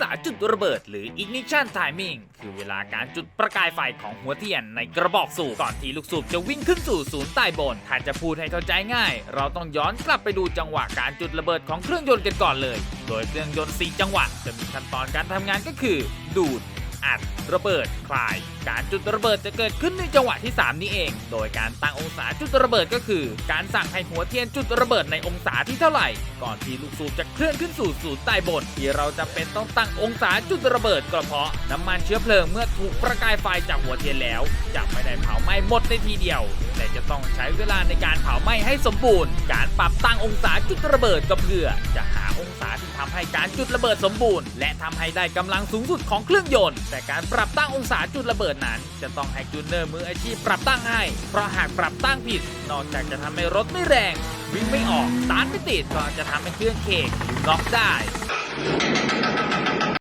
ษาจุดระเบิด หรือ ignition timing คือเวลาการจุดประกายไฟของหัวเทียนในกระบอกสูบก่อนที่ลูกสูบจะวิ่งขึ้นสู่ศูนย์ใต้บนถ้าจะพูดให้เข้าใจง่าย เราต้องย้อนกลับไปดูจังหวะการจุดระเบิดของเครื่องยนต์กันก่อนเลย โดยเครื่องยนต์4จังหวะจะมีขั้นตอนการทำงานก็คือ ดูด อัด ระเบิดคลาย การจุดระเบิดจะเกิดขึ้นในจังหวะที่ 3 นี้เอง โดยการตั้งองศาจุดระเบิดก็คือ การสั่งให้หัวเทียนจุดระเบิดในองศาที่เท่าไหร่ ก่อนที่ลูกสูบจะเคลื่อนขึ้นสู่ศูนย์ใต้บนที่เราจะเป็นต้องตั้งองศาจุดระเบิดก็เพราะน้ำมันเชื้อเพลิงเมื่อถูกประกายไฟจากหัวเทียนแล้วจะไม่ได้เผาไหม้หมดในทีเดียว แต่จะต้องใช้เวลาในการเผาไหม้ให้สมบูรณ์ การปรับตั้งองศาจุดระเบิดก็เพื่อ จะหาองศาที่ทำให้การจุดระเบิดสมบูรณ์ และทำให้ได้กำลังสูงสุดของเครื่องยนต์ แต่การปรับตั้งองศาจุดระเบิดนั้น จะต้องให้จูนเนอร์มืออาชีพปรับตั้งให้ เพราะหากปรับตั้งผิด นอกจากจะทำให้รถไม่แรงวิ่งไม่ออกสตาร์ทไม่ติดก็จะทำให้เครื่องเคกน็อกได้